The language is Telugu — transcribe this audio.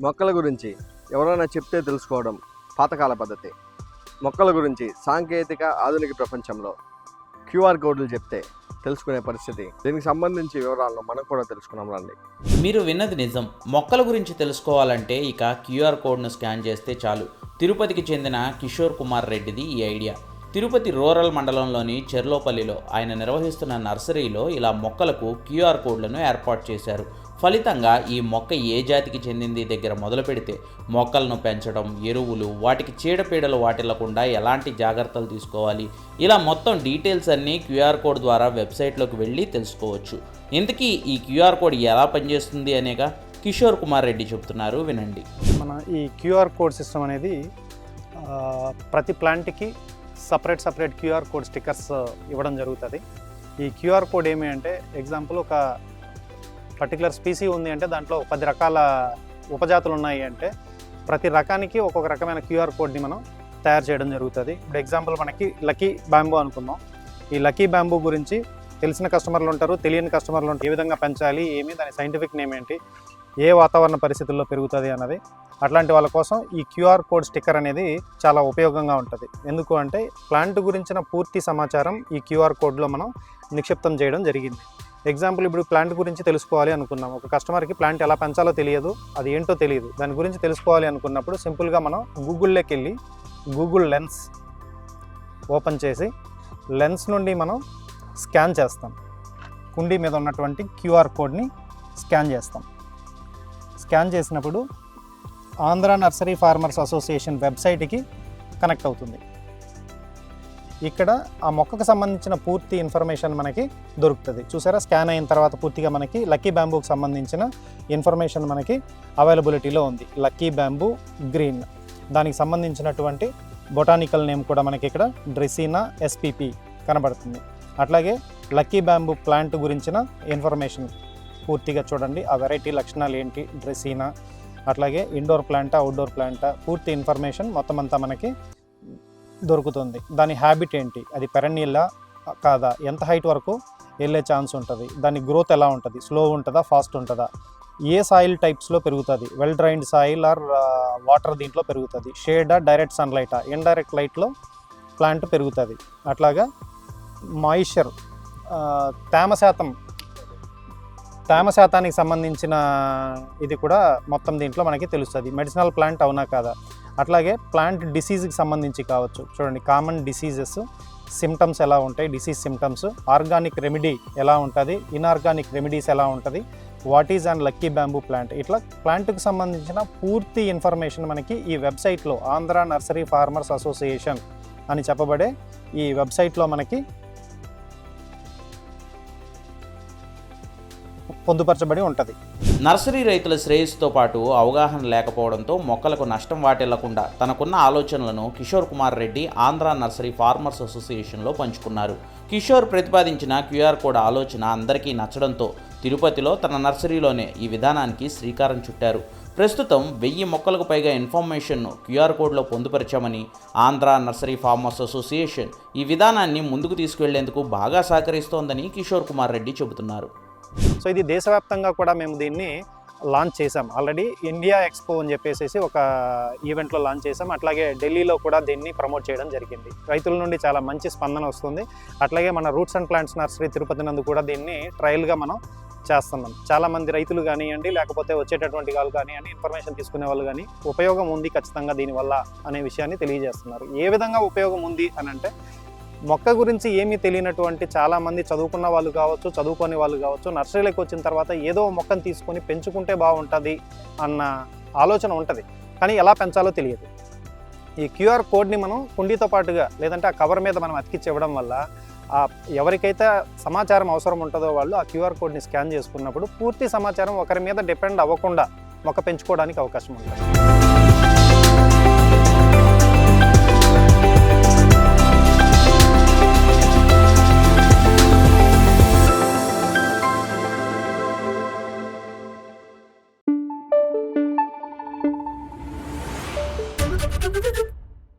మొక్కల గురించి ఎవరైనా చెప్తే తెలుసుకోవడం పాతకాల పద్ధతి. మొక్కల గురించి సాంకేతిక ఆధునిక ప్రపంచంలో క్యూఆర్ కోడ్లు చెప్తే తెలుసుకునే పరిస్థితి. దీనికి సంబంధించి వివరాలను మనం కూడా తెలుసుకున్నాం రండి. మీరు విన్నది నిజం. మొక్కల గురించి తెలుసుకోవాలంటే ఇక క్యూఆర్ కోడ్ను స్కాన్ చేస్తే చాలు. తిరుపతికి చెందిన కిషోర్ కుమార్ రెడ్డిది ఈ ఐడియా. తిరుపతి రూరల్ మండలంలోని చెర్లోపల్లిలో ఆయన నిర్వహిస్తున్న నర్సరీలో ఇలా మొక్కలకు క్యూఆర్ కోడ్లను ఏర్పాటు చేశారు. ఫలితంగా ఈ మొక్క ఏ జాతికి చెందింది దగ్గర మొదలు పెడితే మొక్కలను పెంచడం ఎరువులు వాటికి చీడపీడలు వాటిల్లకుండా ఎలాంటి జాగ్రత్తలు తీసుకోవాలి? ఇలా మొత్తం డీటెయిల్స్ అన్నీ క్యూఆర్ కోడ్ ద్వారా వెబ్సైట్లోకి వెళ్ళి తెలుసుకోవచ్చు. ఇంతకీ ఈ క్యూఆర్ కోడ్ ఎలా పనిచేస్తుంది అనేగా కిషోర్ కుమార్ రెడ్డి చెప్తున్నారు. వినండి. మన ఈ క్యూఆర్ కోడ్ సిస్టమ్ అనేది ప్రతి ప్లాంట్కి separate separate QR code stickers ఇవ్వడం జరుగుతుంది. ఈ క్యూఆర్ కోడ్ ఏమి అంటే ఎగ్జాంపుల్ ఒక పర్టికులర్ స్పీసీ ఉంది అంటే దాంట్లో పది రకాల ఉపజాతులు ఉన్నాయి అంటే ప్రతి రకానికి ఒక్కొక్క రకమైన క్యూఆర్ కోడ్ని మనం తయారు చేయడం జరుగుతుంది. ఇప్పుడు ఎగ్జాంపుల్ మనకి లక్కీ బ్యాంబూ అనుకుందాం. ఈ లక్కీ బ్యాంబూ గురించి తెలిసిన కస్టమర్లు ఉంటారు తెలియని కస్టమర్లు ఉంటారు. ఏ విధంగా పెంచాలి ఏమి దాని సైంటిఫిక్ నేమ్ ఏంటి ఏ వాతావరణ పరిస్థితుల్లో పెరుగుతుంది అన్నది అట్లాంటి వాళ్ళ కోసం ఈ క్యూఆర్ కోడ్ స్టిక్కర్ అనేది చాలా ఉపయోగంగా ఉంటుంది. ఎందుకు అంటే ప్లాంట్ గురించిన పూర్తి సమాచారం ఈ క్యూఆర్ కోడ్లో మనం నిక్షిప్తం చేయడం జరిగింది. ఎగ్జాంపుల్ ఇప్పుడు ప్లాంట్ గురించి తెలుసుకోవాలి అనుకున్నాం. ఒక కస్టమర్కి ప్లాంట్ ఎలా పెంచాలో తెలియదు అది ఏంటో తెలియదు. దాని గురించి తెలుసుకోవాలి అనుకున్నప్పుడు సింపుల్గా మనం గూగుల్లోకి వెళ్ళి గూగుల్ లెన్స్ ఓపెన్ చేసి లెన్స్ నుండి మనం స్కాన్ చేస్తాం. కుండీ మీద ఉన్నటువంటి క్యూఆర్ కోడ్ని స్కాన్ చేస్తాం. స్కాన్ చేసినప్పుడు ఆంధ్ర నర్సరీ ఫార్మర్స్ అసోసియేషన్ వెబ్సైట్కి కనెక్ట్ అవుతుంది. ఇక్కడ ఆ మొక్కకు సంబంధించిన పూర్తి ఇన్ఫర్మేషన్ మనకి దొరుకుతుంది. చూసారా? స్కాన్ అయిన తర్వాత పూర్తిగా మనకి లక్కీ బ్యాంబూకి సంబంధించిన ఇన్ఫర్మేషన్ మనకి అవైలబిలిటీలో ఉంది. Lucky bamboo green. దానికి సంబంధించినటువంటి బొటానికల్ నేమ్ కూడా మనకి ఇక్కడ డ్రెసీనా ఎస్పిపి కనబడుతుంది. అట్లాగే లక్కీ బ్యాంబూ ప్లాంట్ గురించిన ఇన్ఫర్మేషన్ పూర్తిగా చూడండి. ఆ వెరైటీ లక్షణాలు ఏంటి? డ్రెసీనా. అట్లాగే ఇండోర్ ప్లాంటా అవుట్డోర్ ప్లాంటా పూర్తి ఇన్ఫర్మేషన్ మొత్తం అంతా మనకి దొరుకుతుంది. దాని హ్యాబిట్ ఏంటి? అది పెరన్నీళ్ళ కాదా? ఎంత హైట్ వరకు వెళ్ళే ఛాన్స్ ఉంటుంది? దాని గ్రోత్ ఎలా ఉంటుంది? స్లో ఉంటుందా? ఫాస్ట్ ఉంటుందా? ఏ సాయిల్ టైప్స్లో పెరుగుతుంది? Well drained soil or water దీంట్లో పెరుగుతుంది. షేడా డైరెక్ట్ సన్లైటా ఇండైరెక్ట్ లైట్లో ప్లాంట్ పెరుగుతుంది. అట్లాగా మాయిశ్చర్ తేమ శాతం తేమ శాతానికి సంబంధించిన ఇది కూడా మొత్తం దీంట్లో మనకి తెలుస్తుంది. మెడిసినల్ ప్లాంట్ అవునా కాదా? అట్లాగే ప్లాంట్ డిసీజ్కి సంబంధించి కావచ్చు. చూడండి కామన్ డిసీజెస్ సిమ్టమ్స్ ఎలా ఉంటాయి? డిసీజ్ సిమ్టమ్స్ ఆర్గానిక్ రెమెడీ ఎలా ఉంటుంది? ఇన్ఆర్గానిక్ రెమెడీస్ ఎలా ఉంటుంది? What is and lucky bamboo plant ఇట్లా ప్లాంట్కి సంబంధించిన పూర్తి ఇన్ఫర్మేషన్ మనకి ఈ వెబ్సైట్లో ఆంధ్ర నర్సరీ ఫార్మర్స్ అసోసియేషన్ అని చెప్పబడే ఈ వెబ్సైట్లో మనకి పొందుపరచబడి ఉంటుంది. నర్సరీ రైతుల శ్రేయస్సుతో పాటు అవగాహన లేకపోవడంతో మొక్కలకు నష్టం వాటిల్లకుండా తనకున్న ఆలోచనలను కిషోర్ కుమార్ రెడ్డి ఆంధ్ర నర్సరీ ఫార్మర్స్ అసోసియేషన్లో పంచుకున్నారు. కిషోర్ ప్రతిపాదించిన క్యూఆర్ కోడ్ ఆలోచన అందరికీ నచ్చడంతో తిరుపతిలో తన నర్సరీలోనే ఈ విధానానికి శ్రీకారం చుట్టారు. ప్రస్తుతం వెయ్యి మొక్కలకు పైగా ఇన్ఫర్మేషన్ను క్యూఆర్ కోడ్లో పొందుపరిచామని ఆంధ్ర నర్సరీ ఫార్మర్స్ అసోసియేషన్ ఈ విధానాన్ని ముందుకు తీసుకువెళ్ళేందుకు బాగా సహకరిస్తోందని కిషోర్ కుమార్ రెడ్డి చెబుతున్నారు. సో ఇది దేశవ్యాప్తంగా కూడా మేము దీన్ని లాంచ్ చేసాం ఆల్రెడీ ఇండియా ఎక్స్పో అని చెప్పేసి ఒక ఈవెంట్లో లాంచ్ చేసాం అట్లాగే ఢిల్లీలో కూడా దీన్ని ప్రమోట్ చేయడం జరిగింది. రైతుల నుండి చాలా మంచి స్పందన వస్తుంది. అట్లాగే మన roots and plants nursery Tirupati నందు కూడా దీన్ని ట్రయల్గా మనం చేస్తున్నాం. చాలామంది రైతులు కానివ్వండి లేకపోతే వచ్చేటటువంటి వాళ్ళు కానివ్వండి ఇన్ఫర్మేషన్ తీసుకునే వాళ్ళు కానీ ఉపయోగం ఉంది ఖచ్చితంగా దీనివల్ల అనే విషయాన్ని తెలియజేస్తున్నారు. ఏ విధంగా ఉపయోగం ఉంది అని అంటే మొక్క గురించి ఏమీ తెలియనటువంటి చాలామంది చదువుకున్న వాళ్ళు కావచ్చు చదువుకోని వాళ్ళు కావచ్చు నర్సరీలోకి వచ్చిన తర్వాత ఏదో మొక్కను తీసుకొని పెంచుకుంటే బాగుంటుంది అన్న ఆలోచన ఉంటుంది. కానీ ఎలా పెంచాలో తెలియదు. ఈ క్యూఆర్ కోడ్ని మనం కుండీతో పాటుగా లేదంటే ఆ కవర్ మీద మనం అతికిచ్చి ఇవ్వడం వల్ల ఆ ఎవరికైతే సమాచారం అవసరం ఉంటుందో వాళ్ళు ఆ క్యూఆర్ కోడ్ని స్కాన్ చేసుకున్నప్పుడు పూర్తి సమాచారం ఒకరి మీద డిపెండ్ అవ్వకుండా మొక్క పెంచుకోవడానికి అవకాశం ఉంటుంది.